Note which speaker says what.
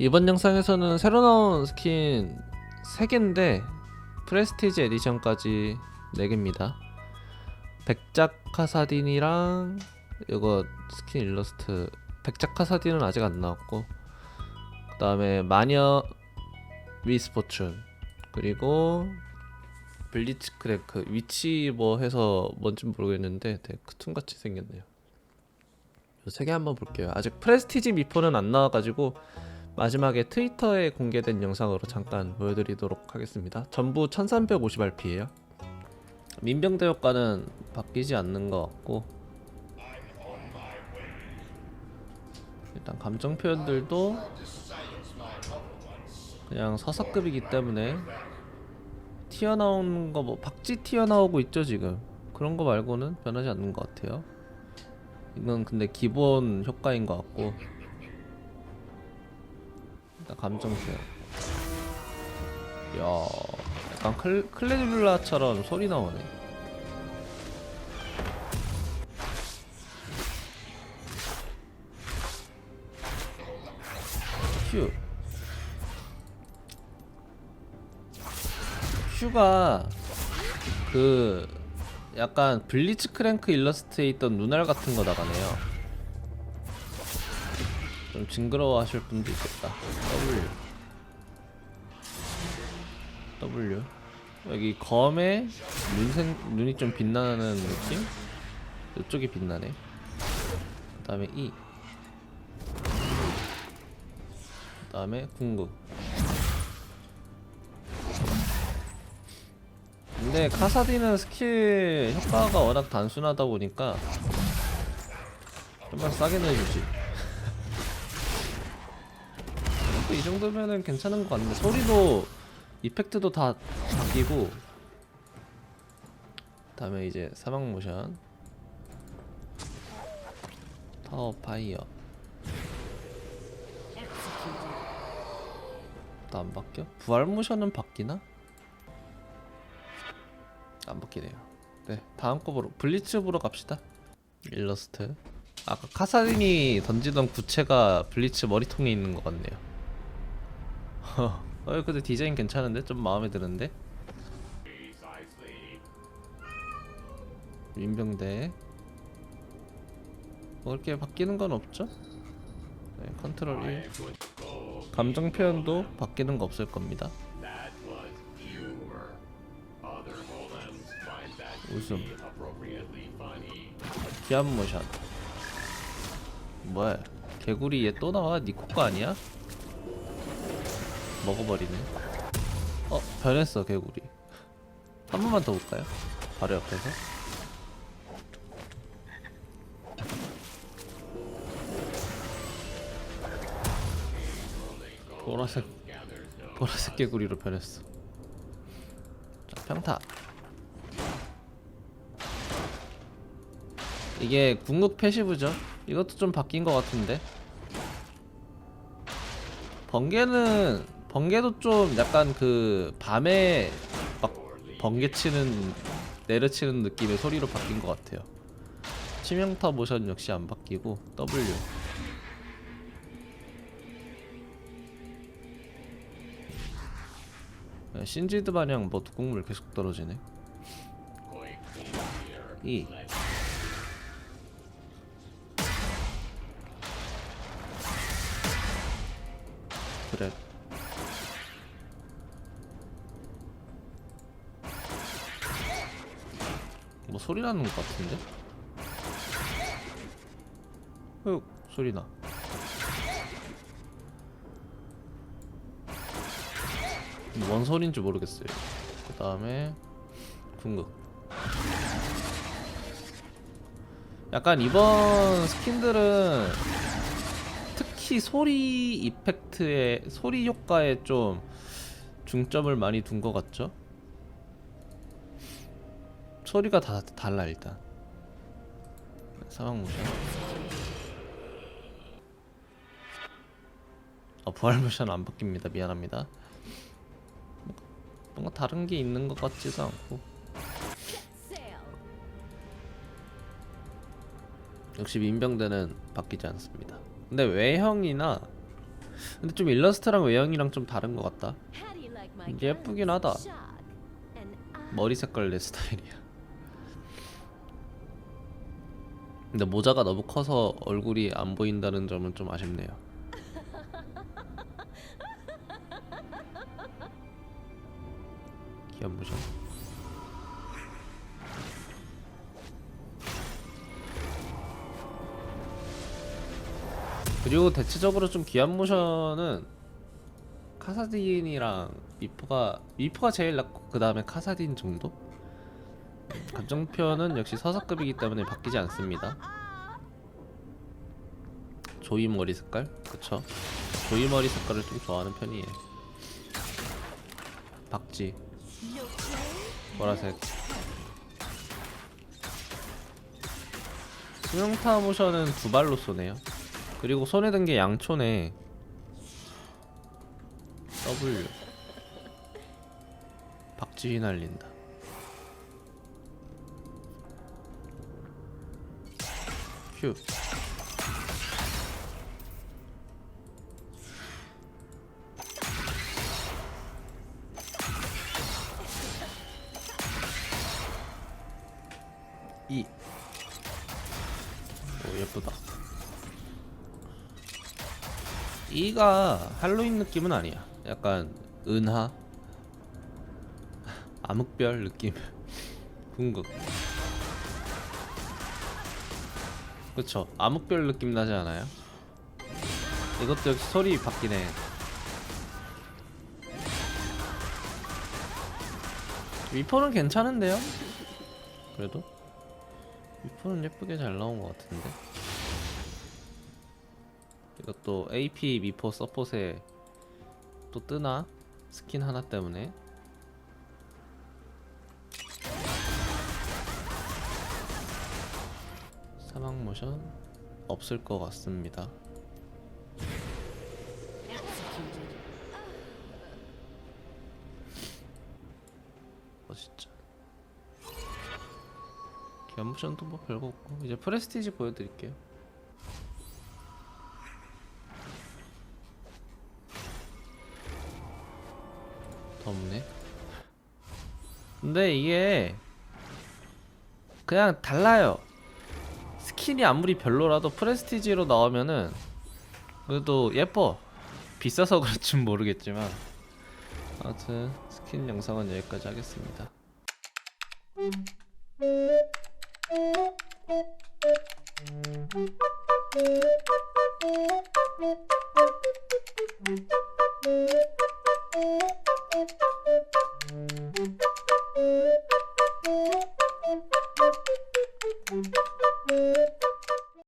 Speaker 1: 이번 영상에서는 새로 나온 스킨 3개인데 프레스티지 에디션까지 4개입니다. 백작 카사딘이랑 이거 스킨 일러스트 백작 카사딘은 아직 안 나왔고 그 다음에 마녀 위스포춘 그리고 블리츠 크래크 위치 뭐 해서 뭔지 모르겠는데 되게 크툰같이 생겼네요. 이세개 한번 볼게요. 아직 프레스티지 미포는 안 나와가지고 마지막에 트위터에 공개된 영상으로 잠깐 보여드리도록 하겠습니다. 전부 1350rp예요. 민병대 효과는 바뀌지 않는 것 같고 일단 감정 표현들도 그냥 서사급이기 때문에 튀어나오는 거 뭐 박쥐 튀어나오고 있죠 지금 그런 거 말고는 변하지 않는 것 같아요. 이건 근데 기본 효과인 것 같고 일단 감정 표현. 야, 약간 클, 클레드블라처럼 소리 나오네. 휴. 휴가 그 약간 블리츠 크랭크 일러스트에 있던 눈알 같은 거 나가네요. 좀 징그러워 하실 분도 있겠다. W. W. 여기 검에 눈생, 눈이 좀 빛나는 느낌? 이쪽이 빛나네. 그 다음에 E. 그 다음에 궁극. 근데 카사디는 스킬 효과가 워낙 단순하다 보니까 좀만 싸게 내주지. 이 정도면은 괜찮은 것 같은데 소리도 이펙트도 다 바뀌고 다음에 이제 사막 모션. 타워 파이어. 또 안 바뀌어? 부활 모션은 바뀌나? 안 바뀌네요. 네 다음 거 보러 블리츠 보러 갑시다. 일러스트. 아까 카사딘이 던지던 구체가 블리츠 머리통에 있는 것 같네요 어, 근데 디자인 괜찮은데? 좀 마음에 드는데? 민병대 뭐 그렇게 바뀌는 건 없죠? 네, 컨트롤 1 감정 표현도 바뀌는 거 없을 겁니다 웃음 기압 모션 뭐야 개구리 얘 또 나와? 니코 거 아니야? 먹어버리네. 어 변했어 개구리. 한 번만 더 볼까요? 바로 옆에서? 보라색 보라색 개구리로 변했어. 자 평타. 이게 궁극 패시브죠? 이것도 좀 바뀐 것 같은데? 번개는 번개도 좀 약간 그 밤에 막 번개 치는 내려치는 느낌의 소리로 바뀐 것 같아요. 치명타 모션 역시 안 바뀌고 W. 야, 신지드 마냥 뭐 독국물 계속 떨어지네. E. 그래. 뭐 소리 나는 것 같은데? 흑 소리 나. 뭔 소리인지 모르겠어요. 그 다음에 궁극. 약간 이번 스킨들은 특히 소리 이펙트에 소리 효과에 좀 중점을 많이 둔 것 같죠? 소리가 다 달라 일단. 사망 모션 어 부활 모션 안 바뀝니다. 미안합니다. 뭔가 다른 게 있는 것 같지도 않고. 역시 민병대는 바뀌지 않습니다. 근데 외형이나 근데 좀 일러스트랑 외형이랑 좀 다른 것 같다. 예쁘긴 하다. 머리 색깔 내 스타일이야. 근데 모자가 너무 커서 얼굴이 안 보인다는 점은 좀 아쉽네요. 기안 모션. 그리고 대체적으로 좀 기안 모션은 카사딘이랑 미포가 미포가 제일 낮고 그 다음에 카사딘 정도? 음, 감정표현은 역시 서사급이기 때문에 바뀌지 않습니다. 조이 머리 색깔? 그쵸? 조이 머리 색깔을 좀 좋아하는 편이에요. 박지 보라색. 수명타 모션은 두 발로 쏘네요. 그리고 손에 든 게 양초네. W 박쥐 날린다 Q E 오 예쁘다 E가 할로윈 느낌은 아니야. 약간 은하, 암흑별 느낌, 궁극. 그쵸? 암흑별 느낌 나지 않아요? 이것도 역시 소리 바뀌네. 위포는 괜찮은데요? 그래도 위포는 예쁘게 잘 나온 것 같은데. 이것도 AP 미포 서폿에 또 뜨나? 스킨 하나 때문에 사막 모션 없을 것 같습니다. 어 진짜 기안 모션도 뭐 별거 없고 이제 프레스티지 보여드릴게요. 더 없네. 근데 이게 그냥 달라요. 스킨이 아무리 별로라도 프레스티지로 나오면은 그래도 예뻐. 비싸서 그럴진 모르겠지만 아무튼 스킨 영상은 여기까지 하겠습니다.
Speaker 2: Thank you.